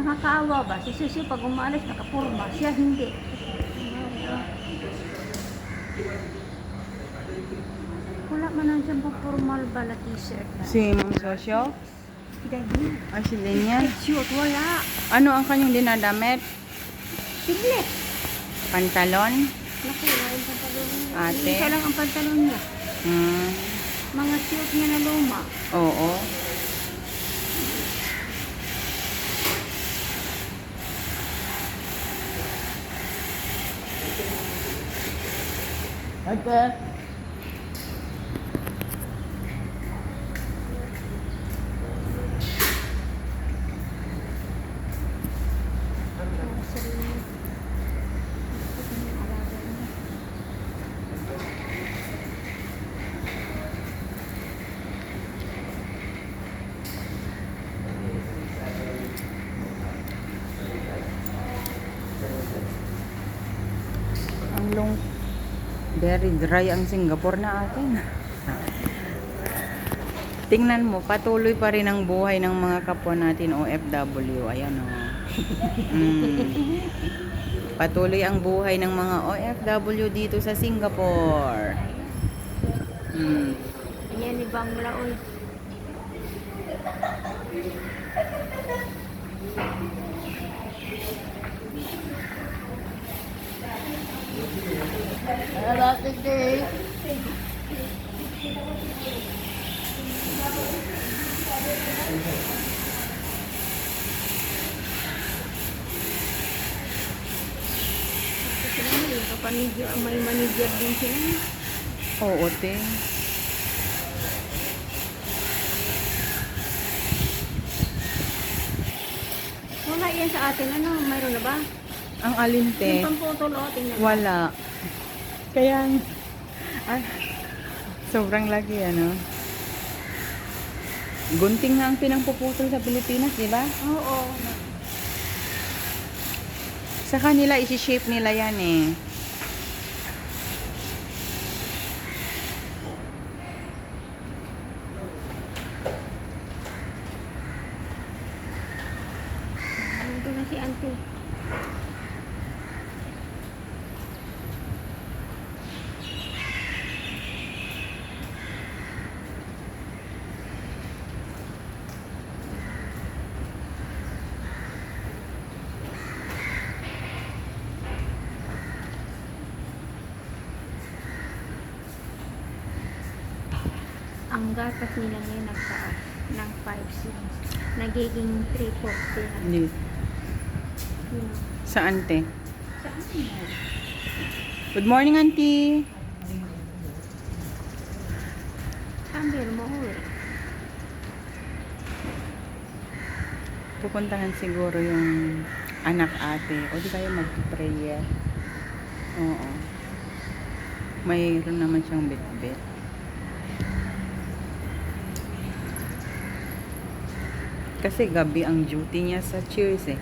Nakakaawa ba? Si Sisi pag umalis, nakapurma. Siya hindi. Wala man lang siyang formal ba na t-shirt. Si Ma'am Sosyo? Dahil, Ay, si Linya. shoot, wala. Ano ang kanyang dinadamit? Siglit. Pantalon? Naku, wala yung pantalon niya. Ate? Isa lang ang pantalon niya. Hmm. Mga suit niya na luma. Oo. Ate. Para sa rin. Ito yung alaga niya. Ang long very dry ang Singapore na atin. Tingnan mo, patuloy pa rin ang buhay ng mga kapwa natin OFW. Ayan o. Mm. Patuloy ang buhay ng mga OFW dito sa Singapore. Mm. Yan ni Bangla, oy. Yung kapamidyo, may manager din sila. Oo, te. Wala yan sa atin, ano, mayroon na ba? Ang alin, te? Yung pamputol, o, tingnan mo. Wala. Kaya, ay, sobrang laki, ano? Gunting nga ang pinangpuputol sa Pilipinas, di ba? Oo. Sa kanila, isi-shape nila yan eh. Nandito na si auntie. Ang gatas nila ngayon nagtaas ng 5 cents. Nagiging 340 na. Hindi. Yun. Saan, te? Saan? Good morning, auntie. Sabi mo, uwi. Pupuntahan siguro yung anak ate. O di kayo mag-prayer. Oo. Mayroon naman siyang bit-bit. Kasi gabi ang duty niya sa cheers eh.